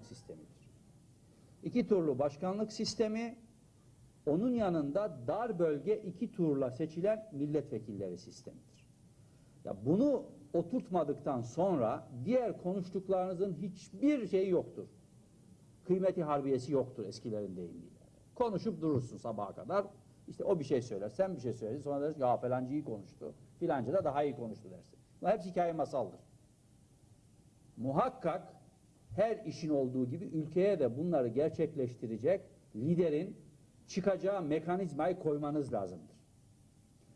sistemidir. İki turlu başkanlık sistemi, onun yanında dar bölge iki turla seçilen milletvekilleri sistemidir. Ya bunu oturtmadıktan sonra diğer konuştuklarınızın hiçbir şeyi yoktur. Kıymeti harbiyesi yoktur eskilerin deyimiyle. Konuşup durursun sabaha kadar. İşte o bir şey söyler, sen bir şey söylersin. Sonra dersin ya falancı iyi konuştu. Filanca da daha iyi konuştu dersin. Bunlar hepsi hikaye masaldır. Muhakkak her işin olduğu gibi ülkeye de bunları gerçekleştirecek liderin çıkacağı mekanizmayı koymanız lazımdır.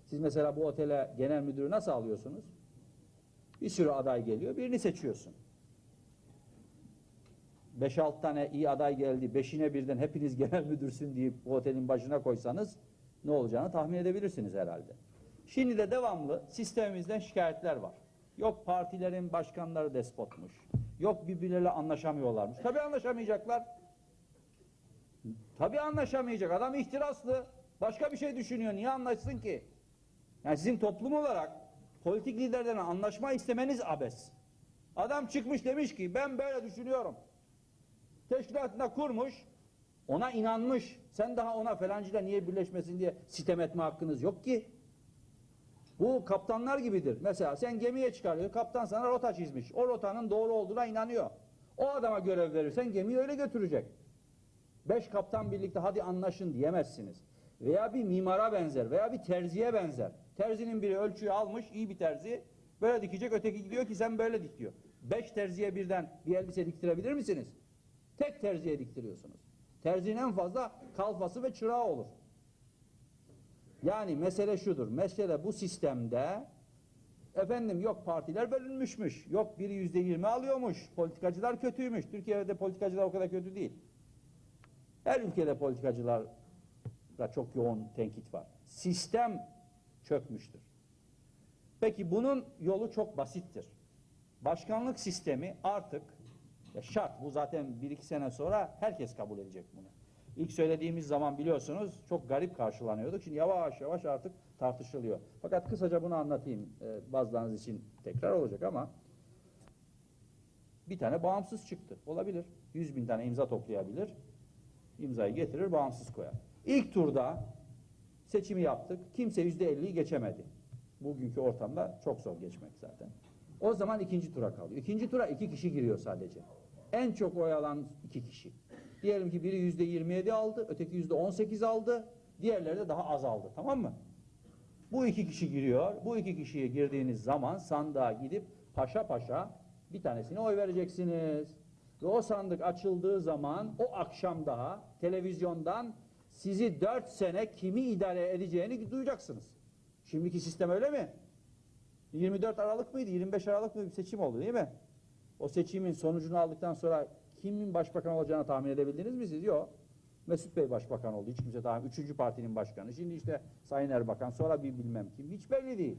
Siz mesela bu otele genel müdürü nasıl alıyorsunuz? Bir sürü aday geliyor, birini seçiyorsun. 5-6 tane iyi aday geldi, beşine birden hepiniz genel müdürsün deyip bu otelin başına koysanız ne olacağını tahmin edebilirsiniz herhalde. Şimdi de devamlı sistemimizden şikayetler var. Yok partilerin başkanları despotmuş. Yok birbirleriyle anlaşamıyorlarmış. Tabii anlaşamayacaklar. Tabii anlaşamayacak. Adam ihtiraslı. Başka bir şey düşünüyor. Niye anlaşsın ki? Yani sizin toplum olarak politik liderlerden anlaşma istemeniz abes. Adam çıkmış demiş ki ben böyle düşünüyorum. Teşkilatında kurmuş. Ona inanmış. Sen daha ona falancıyla niye birleşmesin diye sitem etme hakkınız yok ki. Bu kaptanlar gibidir. Mesela sen gemiye çıkarıyor, kaptan sana rota çizmiş. O rotanın doğru olduğuna inanıyor. O adama görev verirsen gemiyi öyle götürecek. Beş kaptan birlikte hadi anlaşın diyemezsiniz. Veya bir mimara benzer veya bir terziye benzer. Terzinin biri ölçüyü almış, iyi bir terzi. Böyle dikecek, öteki diyor ki sen böyle dik diyor. Beş terziye birden bir elbise diktirebilir misiniz? Tek terziye diktiriyorsunuz. Terzinin en fazla kalfası ve çırağı olur. Yani mesele şudur. Mesele bu sistemde efendim yok partiler bölünmüşmüş. Yok biri yüzde yirmi alıyormuş. Politikacılar kötüymüş. Türkiye'de politikacılar o kadar kötü değil. Her ülkede politikacılar da çok yoğun tenkit var. Sistem çökmüştür. Peki bunun yolu çok basittir. Başkanlık sistemi artık şart bu zaten bir iki sene sonra herkes kabul edecek bunu. İlk söylediğimiz zaman biliyorsunuz çok garip karşılanıyorduk. Şimdi yavaş yavaş artık tartışılıyor. Fakat kısaca bunu anlatayım. Ee, bazılarınız için tekrar olacak ama bir tane bağımsız çıktı. Olabilir. 100 bin tane imza toplayabilir. İmzayı getirir, bağımsız koyar. İlk turda seçimi yaptık. Kimse yüzde elliyi geçemedi. Bugünkü ortamda çok zor geçmek zaten. O zaman ikinci tura kalıyor. İkinci tura iki kişi giriyor sadece. En çok oy alan iki kişi. Diyelim ki biri yüzde 27 aldı, öteki yüzde 18 aldı, diğerleri de daha az aldı. Tamam mı? Bu iki kişi giriyor. Bu iki kişiye girdiğiniz zaman sandığa gidip paşa paşa bir tanesine oy vereceksiniz. Ve o sandık açıldığı zaman o akşam daha televizyondan sizi dört sene kimi idare edeceğini duyacaksınız. Şimdiki sistem öyle mi? 24 Aralık mıydı? 25 Aralık mıydı? Bir seçim oldu değil mi? O seçimin sonucunu aldıktan sonra kimin başbakan olacağını tahmin edebildiniz mi siz? Yok. Mesut Bey başbakan oldu. Hiç kimse tahmin. Üçüncü partinin başkanı. Şimdi işte Sayın Erbakan. Sonra bir bilmem kim. Hiç belli değil.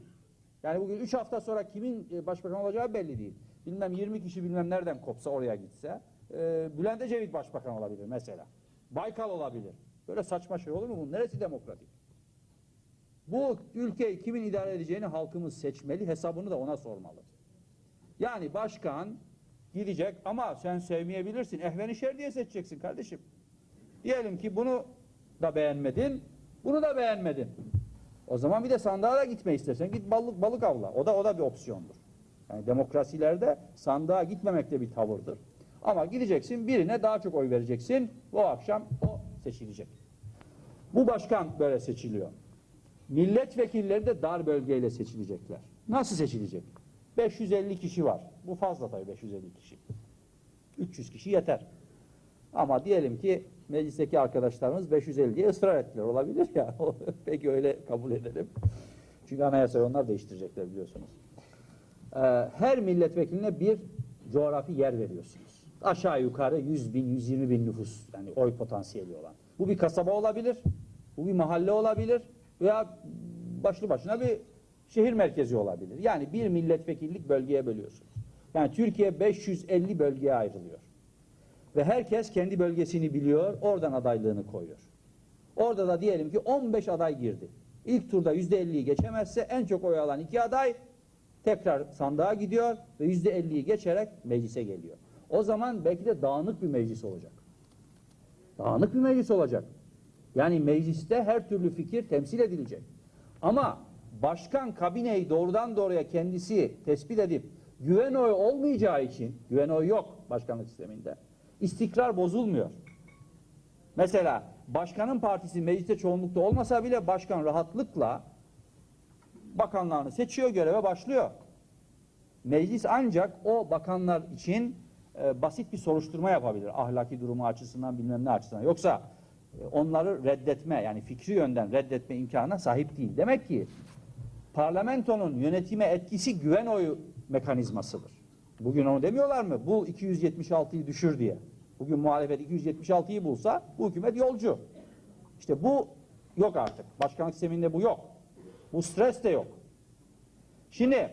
Yani bugün üç hafta sonra kimin e, başbakan olacağı belli değil. Bilmem 20 kişi bilmem nereden kopsa oraya gitse. E, Bülent Ecevit başbakan olabilir mesela. Baykal olabilir. Böyle saçma şey olur mu? Bunun neresi demokratik? Bu ülkeyi kimin idare edeceğini halkımız seçmeli. Hesabını da ona sormalı. Yani başkan gidecek ama sen sevmeyebilirsin. Ehven şer diye seçeceksin kardeşim. Diyelim ki bunu da beğenmedin, bunu da beğenmedin. O zaman bir de sandığa da gitme istersen git balık balık avla. O da o da bir opsiyondur. Yani demokrasilerde sandığa gitmemek de bir tavırdır. Ama gideceksin birine daha çok oy vereceksin. Bu akşam o seçilecek. Bu başkan böyle seçiliyor. Milletvekilleri de dar bölgeyle seçilecekler. Nasıl seçilecek? 550 kişi var. Bu fazla tabii 550 kişi. 300 kişi yeter. Ama diyelim ki meclisteki arkadaşlarımız 550 diye ısrar ettiler. Olabilir ya. Peki öyle kabul edelim. Çünkü anayasayı onlar değiştirecekler biliyorsunuz. Ee, her milletvekiline bir coğrafi yer veriyorsunuz. Aşağı yukarı 100 bin, 120 bin nüfus yani oy potansiyeli olan. Bu bir kasaba olabilir, bu bir mahalle olabilir veya başlı başına bir şehir merkezi olabilir. Yani bir milletvekillik bölgeye bölüyorsunuz. Yani Türkiye 550 bölgeye ayrılıyor. Ve herkes kendi bölgesini biliyor, oradan adaylığını koyuyor. Orada da diyelim ki 15 aday girdi. İlk turda %50'yi geçemezse en çok oy alan iki aday tekrar sandığa gidiyor ve %50'yi geçerek meclise geliyor. O zaman belki de dağınık bir meclis olacak. Dağınık bir meclis olacak. Yani mecliste her türlü fikir temsil edilecek. Ama başkan kabineyi doğrudan doğruya kendisi tespit edip güven oyu olmayacağı için, güven oyu yok başkanlık sisteminde. istikrar bozulmuyor. Mesela başkanın partisi mecliste çoğunlukta olmasa bile başkan rahatlıkla bakanlarını seçiyor, göreve başlıyor. Meclis ancak o bakanlar için e, basit bir soruşturma yapabilir. Ahlaki durumu açısından bilmem ne açısından. Yoksa e, onları reddetme yani fikri yönden reddetme imkanına sahip değil. Demek ki parlamentonun yönetime etkisi güven oyu mekanizmasıdır. Bugün onu demiyorlar mı? Bu 276'yı düşür diye. Bugün muhalefet 276'yı bulsa bu hükümet yolcu. İşte bu yok artık. Başkanlık sisteminde bu yok. Bu stres de yok. Şimdi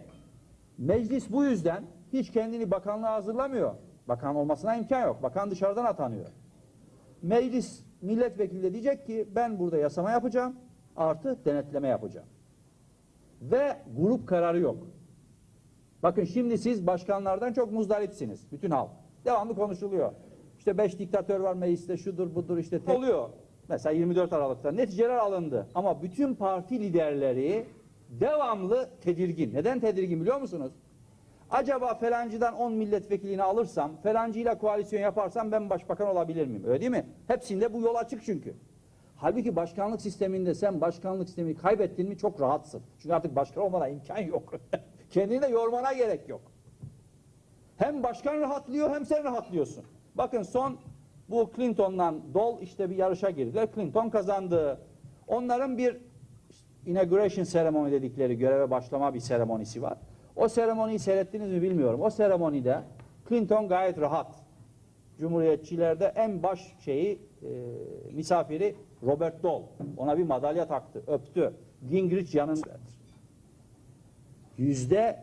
meclis bu yüzden hiç kendini bakanlığa hazırlamıyor. Bakan olmasına imkan yok. Bakan dışarıdan atanıyor. Meclis milletvekili de diyecek ki ben burada yasama yapacağım artı denetleme yapacağım. Ve grup kararı yok. Bakın şimdi siz başkanlardan çok muzdaripsiniz. Bütün halk. Devamlı konuşuluyor. İşte beş diktatör var mecliste şudur budur işte tek- oluyor. Mesela 24 Aralık'ta neticeler alındı. Ama bütün parti liderleri devamlı tedirgin. Neden tedirgin biliyor musunuz? Acaba felancıdan 10 milletvekilini alırsam, felancıyla koalisyon yaparsam ben başbakan olabilir miyim? Öyle değil mi? Hepsinde bu yol açık çünkü. Halbuki başkanlık sisteminde sen başkanlık sistemini kaybettin mi çok rahatsın. Çünkü artık başkan olmana imkan yok. Kendini de yormana gerek yok. Hem başkan rahatlıyor hem sen rahatlıyorsun. Bakın son bu Clinton'la Dol işte bir yarışa girdiler. Clinton kazandı. Onların bir inauguration seremoni dedikleri göreve başlama bir seremonisi var. O seremoniyi seyrettiniz mi bilmiyorum. O seremonide Clinton gayet rahat. Cumhuriyetçilerde en baş şeyi e, misafiri Robert Dole. Ona bir madalya taktı, öptü. Gingrich yanındadır. Yüzde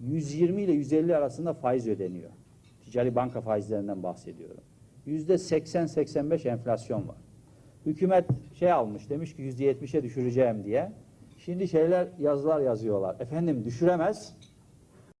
120 ile 150 arasında faiz ödeniyor. Ticari banka faizlerinden bahsediyorum. Yüzde 80-85 enflasyon var. Hükümet şey almış demiş ki yüzde 70'e düşüreceğim diye. Şimdi şeyler yazılar yazıyorlar. Efendim düşüremez.